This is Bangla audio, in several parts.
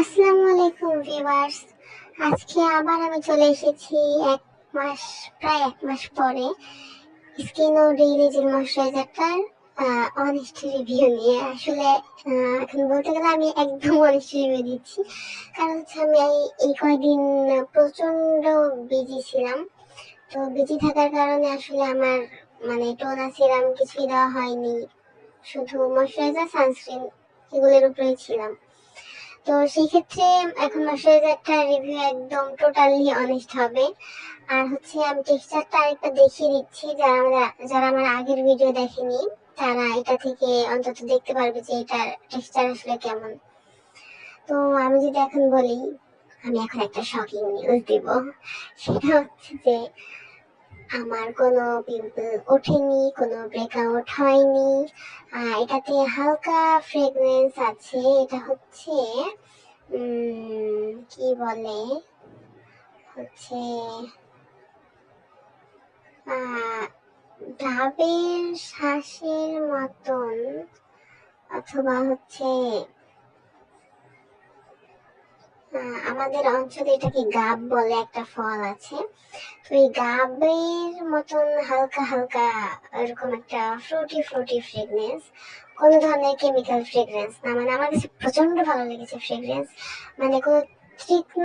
আসসালামু আলাইকুম ভিউয়ার্স। আজকে আবার আমি চলে এসেছি এক মাস, প্রায় এক মাস পরে স্কিন ও জেল ময়শ্চারাইজারটার অনেস্ট রিভিউ নিয়ে। আসলে এখন বলতে গেলে আমি একদম অনেস্ট রিভিউ দিচ্ছি। কারণ হচ্ছে আমি এই- কয়দিন প্রচণ্ড বিজি ছিলাম। তো বিজি থাকার কারণে আসলে আমার মানে টোনা সিরাম কিছুই দেওয়া হয়নি। শুধু ময়শ্চারাইজার, সানস্ক্রিন এগুলোর উপরেই ছিলাম। তো সেই ক্ষেত্রে এখন ময়শ্চারাইজারটা রিভিউ একদম টোটালি অনেস্ট হবে। আর হচ্ছে আমি টেক্সচারটা আরেকটা দেখিয়ে দিচ্ছি, যারা আমরা, যারা আমার আগের ভিডিও দেখেনি, তারা এটা থেকে অন্তত দেখতে পারবে যে এটার টেক্সচার আসলে কেমন। তো আমি যদি এখন বলি, আমি এখন একটা শকিং নিউজ দিব। সেটা হচ্ছে যে আমার কোনো পিম্পল ওঠেনি, কোনো ব্রেকআউট হয়নি। এটাতে হালকা ফ্রেগরেন্স আছে, এটা হচ্ছে কি বলে? হচ্ছে ডাবের শ্বাসের মতন, অথবা হচ্ছে আমাদের অঞ্চলে এটাকে গাব বলে, একটা ফল আছে। তো এই গাবের মতন হালকা হালকা এরকম একটা ফ্রুটি ফ্রুটি ফ্রেগনেন্স কোনো ধরনের কেমিক্যাল ফ্রেগরেন্স না। মানে আমার কাছে প্রচণ্ড ভালো লেগেছে ফ্রেগরেন্স মানে কোনো তীক্ষ্ণ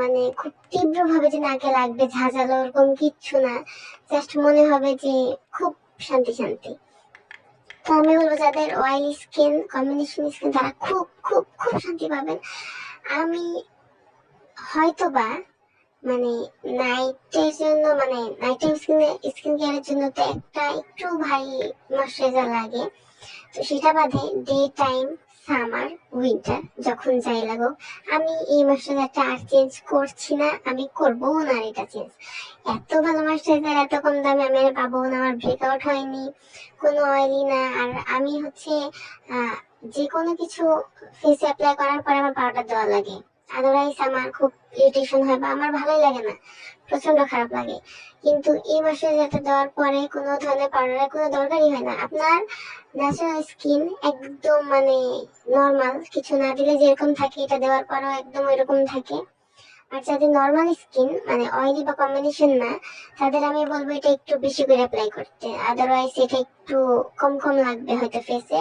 মানে খুব তীব্রভাবে যে নাকে লাগবে, ঝাঁঝালো ওরকম কিচ্ছু না। জাস্ট মনে হবে যে খুব শান্তি শান্তি। তো আমি বলব, যাদের অয়েলি স্কিন কম্বিনেশন স্কিন তারা খুব খুব খুব শান্তি পাবেন। আমি হয়তোবা মানে নাইটের জন্য মানে নাইট স্কিন স্কিন কেয়ারের জন্য তো একটা একটু ভারী ময়শ্চারাইজার লাগে। তো সেটা বাদে ডে টাইম সামার উইন্টার যখন যাই লাগুক, আমি এই ময়শ্চারাইজারটা আর চেঞ্জ করছি না, আমি করব না এটা চেঞ্জ এত ভালো ময়শ্চারাইজার এত কম দামে আমি আর পাবো না, আমার ব্রেকআউট হয়নি, কোনো অয়েলি না, আর আমি হচ্ছে যে কোনো কিছু ফেসে অ্যাপ্লাই করার পরে আমার পাউডার দেওয়া লাগে। আদারওয়াইজ আমার খুব ইরিটেশন হয় বা আমার ভালোই লাগে না। প্রচণ্ড খারাপ লাগে। কিন্তু এই ময়শ্চারাইজারটা দেওয়ার পরে কোনো ধরনের পাউডারের কোনো দরকারই হয় না। আপনার ন্যাচারাল স্কিন একদম মানে নর্মাল কিছু না দিলে যেরকম থাকে এটা দেওয়ার পরেও একদম এরকম থাকে। আর যাদের নর্মাল স্কিন মানে অয়েলি বা কম্বিনেশন না, তাদের আমি বলব এটা একটু বেশি করে অ্যাপ্লাই করতে। আদারওয়াইজ এটা একটু কম কম লাগবে হয়তো ফেসে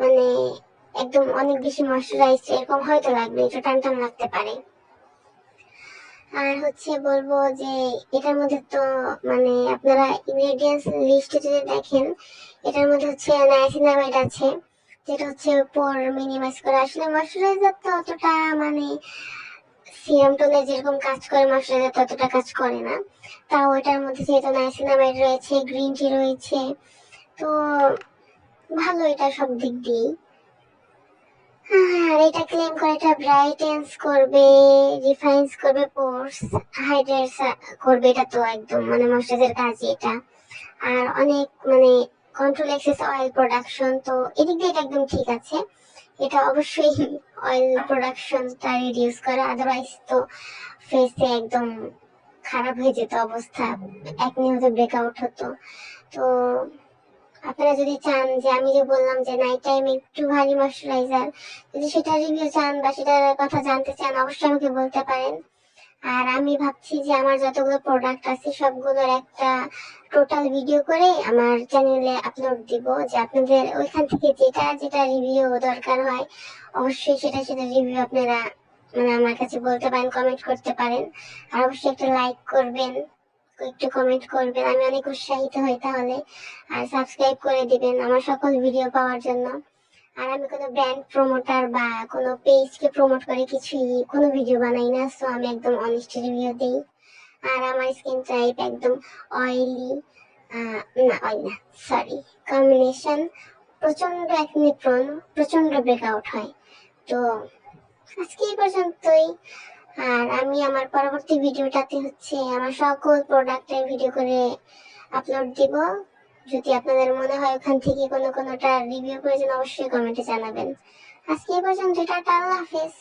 মানে একদম অনেক বেশি ময়শ্চারাইজ এরকম হয়তো লাগবে, একটু টান টান লাগতে পারে। আর হচ্ছে বলব যে এটার মধ্যে তো মানে আপনারা ইনগ্রেডিয়েন্টস লিস্টে যদি দেখেন, এটার মধ্যে হচ্ছে নাইসিনামাইড আছে, যেটা হচ্ছে পোর মিনিমাইজ করে। আসলে ময়শ্চারাইজার তো অতটা মানে সিরাম টোনে যেরকম কাজ করে, ময়শ্চারাইজার ততটা কাজ করে না। তাও এটার মধ্যে যেহেতু নাইসিনামাইড রয়েছে গ্রিন টি রয়েছে, তো ভালো, এটা সব দিক দিয়েই। আর এটা ক্লেম করে এটা ব্রাইটেন্স করবে রিফাইন্স করবে পোর্স হাইড্রেটস করবে, এটা তো একদম মানে ময়শ্চারাইজার এটা। আর অনেক মানে কন্ট্রোল এক্সেস অয়েল প্রোডাকশন তো এদিক দিয়ে এটা একদম ঠিক আছে। এটা অবশ্যই অয়েল প্রোডাকশনটা রিডিউস আদারওয়াইজ তো ফেসে একদম খারাপ হয়ে যেত অবস্থা এক নিয়মিত ব্রেকআউট হতো। তো আপনারা যদি চান যে আমি যে বললাম যে নাইট টাইম একটু ভারী ময়শ্চারাইজার যদি সেটা রিভিউ চান বা সেটার কথা জানতে চান, অবশ্যই আমাকে বলতে পারেন। আর আমি ভাবছি যে আমার যতগুলো প্রোডাক্ট আছে, সবগুলোর একটা টোটাল ভিডিও করে আমার চ্যানেলে আপলোড দিব, যে আপনাদের ওইখান থেকে যেটা যেটা রিভিউ দরকার হয়, অবশ্যই সেটা সেটা রিভিউ আপনারা মানে আমার কাছে বলতে পারেন কমেন্ট করতে পারেন। আর অবশ্যই একটা লাইক করবেন। একটু কমেন্ট করবেন, আমি অনেক উৎসাহিত হই তাহলে। আর সাবস্ক্রাইব করে দিবেন আমার সকল ভিডিও পাওয়ার জন্য। আর আমি কোনো ব্র্যান্ড প্রমোটার বা কোনো পেজকে প্রমোট করে কিছুই কোনো ভিডিও বানাই না সো আমি একদম অনেস্ট রিভিউ দিই। আর আমার স্কিন টাইপ একদম অয়েলি না অয়েল না সরি কম্বিনেশন প্রচণ্ড একনি প্রণ প্রচণ্ড ব্রেকআউট হয়। তো আজকে এই পর্যন্তই। আর আমি আমার পরবর্তী ভিডিওটাতে হচ্ছে আমার সকল প্রোডাক্টের ভিডিও করে আপলোড দিব। যদি আপনাদের মনে হয় ওখান থেকে কোনো কোনোটা রিভিউ প্রয়োজন, অবশ্যই কমেন্টে জানাবেন। আজকে এই পর্যন্ত টাটা, আল্লাহ হাফেজ।